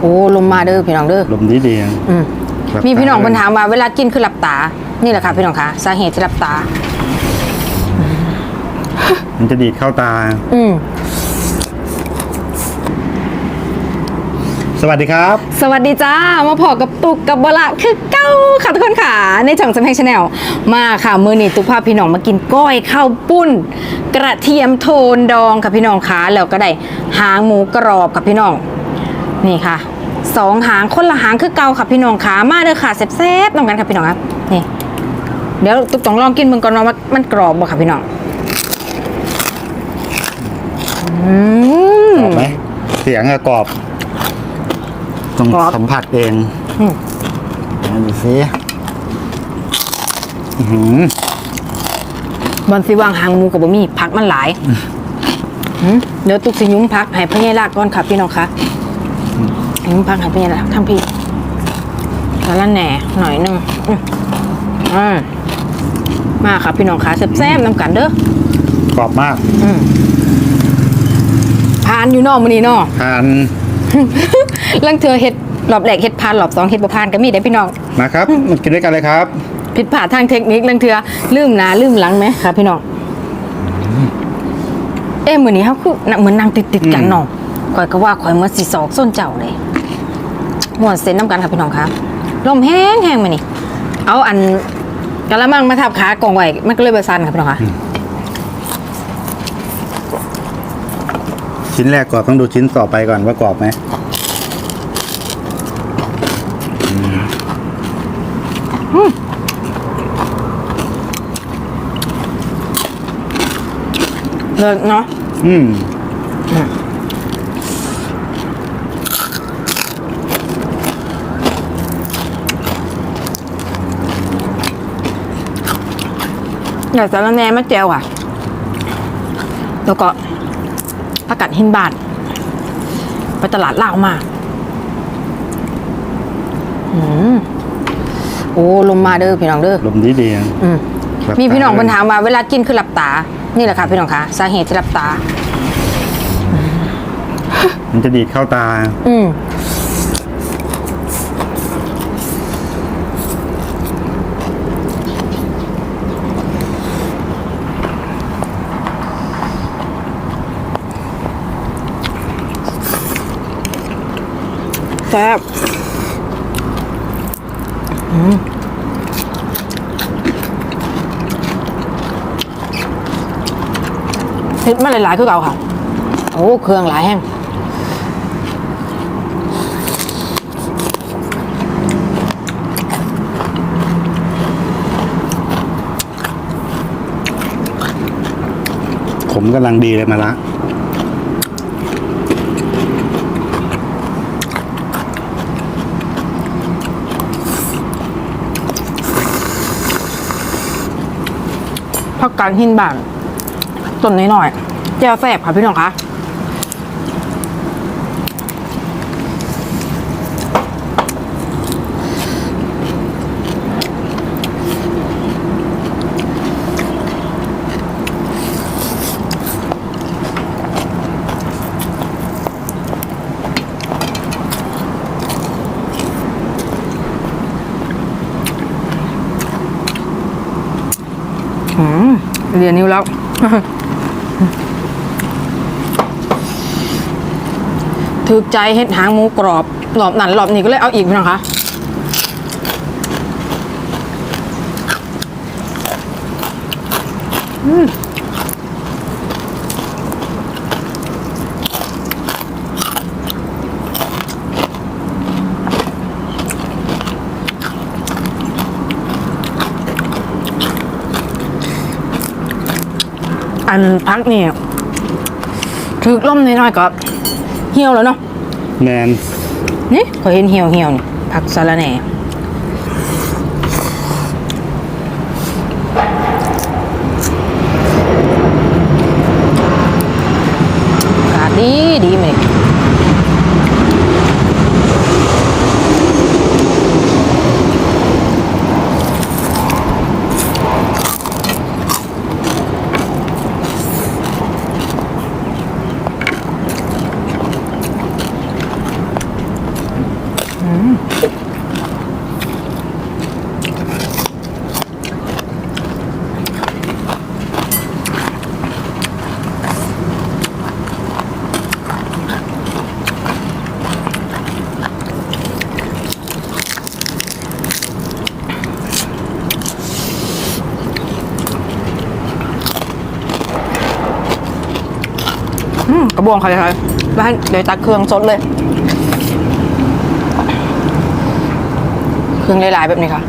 โอ้ลมมาเด้อพี่น้องเด้อลมดีดีอืมหลับมีพี่น้องตาเพิ่นถามว่าเวลากินคือหลับตา นี่แหละค่ะพี่น้องคะสาเหตุที่หลับตา มันจะดีดเข้าตา อืมสวัสดีครับ สวัสดีจ้า มาพอกับตุกกับบละคือเก้าค่ะทุกคนค่ะ ในช่องสำแพงชาแนลมาค่ะ มือนี่ตุกพาพี่น้องมากินก้อยข้าวปุ้น กระเทียมโทนดองค่ะพี่น้องค่ะแล้วก็ได้หางหมูกรอบค่ะพี่น้อง นี่ค่ะสองหางคนละหางคือเก่าค่ะพี่น้องค่ะมาเด้อค่ะแซ่บๆน้องกันค่ะพี่น้องครับนี่เดี๋ยวตุกต้องลองกินมึงก่อนว่ามันกรอบบ่ค่ะพี่น้องอืมกรอบไหมเสียงอะกรอบต้องกรอบสัมผัสเองอืมมาดูสิอื้อหือบอลสิวางหางหมูกับบะหมี่พักมันหลายหืมเดี๋ยวตุกสิยุ้มพักให้พญายลากก่อนค่ะพี่น้องคะ ยุ้มพักให้พญายลากทั้งพี่สารแหน่หน่อยหนึงอืมอ่ามาค่ะพี่น้องคะแซ่บๆน้ำกันเด้อกรอบมากอืมพานอยู่นอกมื้อนี้เนอกทานลังเธอเฮ็ดรอบแรกเฮ็ดพานรอบสองเฮ็ดบ่พานก็มีได้อพี่น้องมาครับมากินด้วยกันเลยครับ ผิดพลาดทางเทคนิคลังเทือลืมหนาลืมหลังไหมครับพี่น้องเอ้มือนี้เขาคือน่ะเหมือนนางติดติดๆกันอืมเนาะข่อยก็ว่าข่อยเหมื่อนสีสอกส้นเจ้าเลย ม่วนเส้นน้ำกันครับพี่น้องครับลมแห้งแห้งมานี่เอาอันกะละมังมาทับขากองไว้มันก็เลยเบอร์ซันครับพี่น้องคะชิ้นแรกกรอบต้องดูชิ้นต่อไปก่อนว่ากรอบไหมเลิศเนาะอืม อยากจะระแหนมะเจียวอะ แล้วก็ประกาศหินบาทไปตลาดล่าวมาอืมโอ้ลมมาเด้อพี่น้องเด้อลมดีดีอืมหลับมีพี่น้องตาคนถามว่าเวลากินคือหลับตา นี่แหละค่ะพี่น้องคะสาเหตุที่หลับตา มันจะดีดเข้าตา อืม แซ่บอืมเฮ็ดมาหลายๆคือเก่าค่ะ โอ้เครื่องหลายแห้งผมกำลังดีเลยมาละ ผักกาดหินบานต้นน้อยๆแจ่วแสบค่ะพี่น้องคะอืม เรียนนิ้วแล้วถึกใจเห็ดหางหมูกรอบหลอบนั่นหลอบนี่ก็เลยเอาอีกพี่น้องคะอืม อันพักนี่ถึกล่มน้อยๆก็เหี่ยวแล้วเนาะแมนนี่ก็เห็นเหี่ยวเหี่ยวๆนี่ผักสะระแหน่ ระบวงค่ะเลยบ้านเดี๋ยวตักเครื่องสดเลย เครื่องหลายๆแบบนี้ค่ะ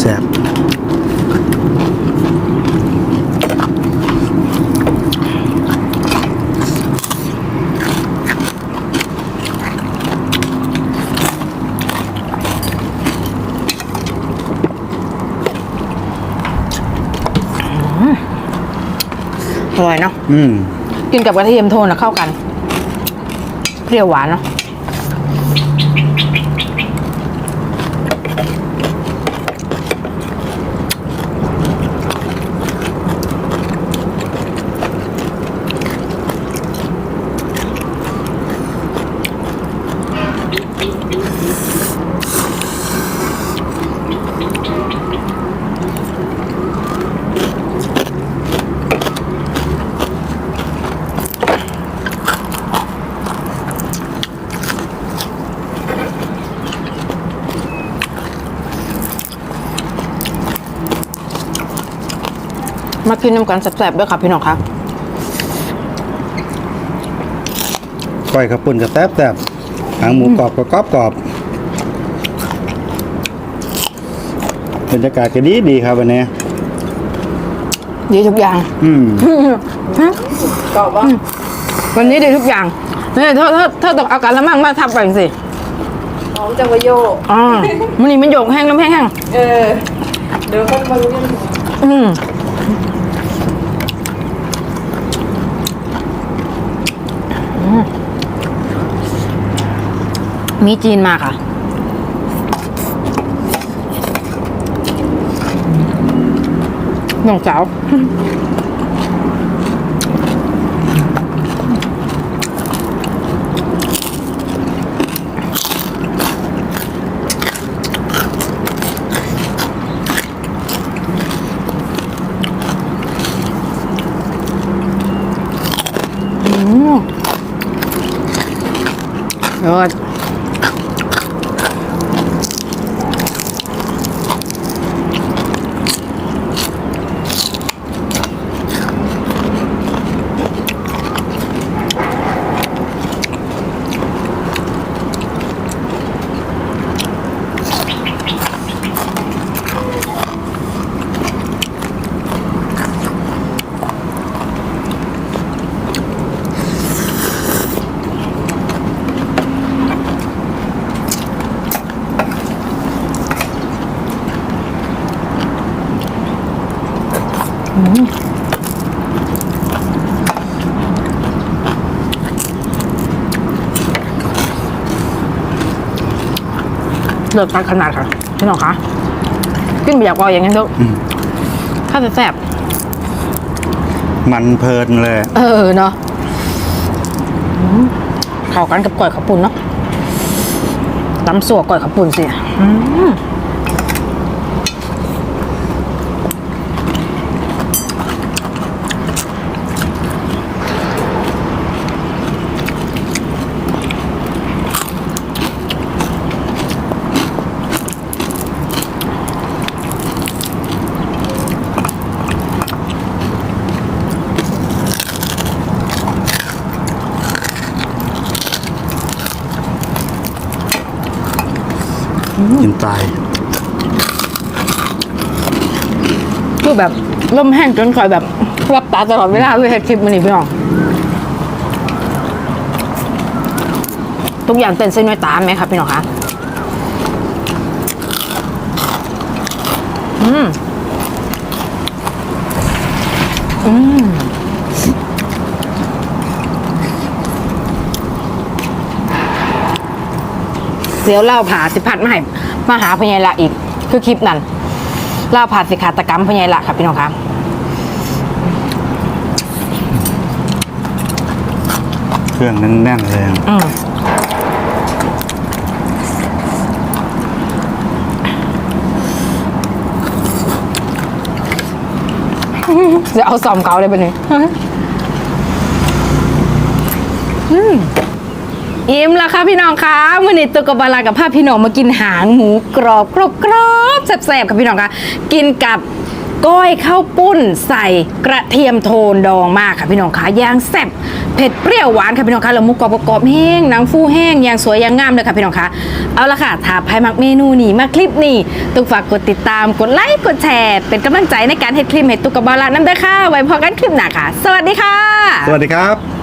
แซ่บ อร่อยเนาะอืมกินกับกระเทียมโทนอะเข้ากัน เปรี้ยวหวานเนาะ มากินน้ำกันแซ่บๆด้วยค่ะพี่น้องคะก้อยข้าวปุ้นก็แซ่บแซ่บหางหมูกรอบก็กรอบกรอบบรรยากาศก็ดีดีครับวันนี้ ดีทุกอย่าง อืมกรอบว่าวันนี้ดีทุกอย่างเนี่ยเธอเธอเธอต้องเอาการละมั่งมาทับไปสิหอมจังวะโยอ๋อมันนี่มันโยกแห้งน้ำแห้งแห้งเออ เดี๋ยวเขามารู้กันอืม มีจีนมาค่ะ น้องสาวยอด เลิกตัดขนาดค่ะพี่น้องคะกินแบบอยากรออย่างนี้นเถอะอืม ถ้าจะแซ่บมันเพลินเลย เออเนาะอืมเข้ากันกับก่อยข้าวปุ้นเนาะตำสัวก่อยข้าวปุ้นสิอืมกิน ตาย คือแบบลมแห้งจนคอยแบบรับตาตลอดเวลาเลยเฮ็ดคลิปมันนี่พี่น้องทุกอย่างเต้นเส้นด้วยตามไหมครับพี่น้องคะอืม อืมเดี๋ยวเล่าผ่าสิพัดมาให้ มาหาพญายละอีก คือคลิปนั้นเล่าผ่าสิขาตกรรมพญายละครับพี่น้องครับเครื่องแน่นๆเลยอืมจะเอาซอมเกาเลยไปเลยอืม อิ่มแล้วค่ะพี่น้องคะมื่อนี้ตุกกบาลากับภาพพี่น้องมากินหางหมูกรอบกรอบกรอบแซ่บๆค่ะพี่น้องคะกินกับก้อยข้าวปุ้นใส่กระเทียมโทนดองมากค่ะพี่น้องคะย่างแซ่บเผ็ดเปรี้ยวหวานค่ะพี่น้องคะแล้วหมุกกรอบกรอบๆแห้งหนังฟูแห้งอย่างสวยอย่างงามเลยค่ะพี่น้องคะเอาละค่ะถ้าใครมักเมนูนี้มาคลิปนี้ตุกฝากกดติดตามกดไลค์กดแชร์ เป็นกำลังใจในการเฮ็ดคลิปให้ตุกกับบาลานั่นด้วยค่ะไว้พอกันคลิปหน้าค่ะ สวัสดีค่ะ สวัสดีครับ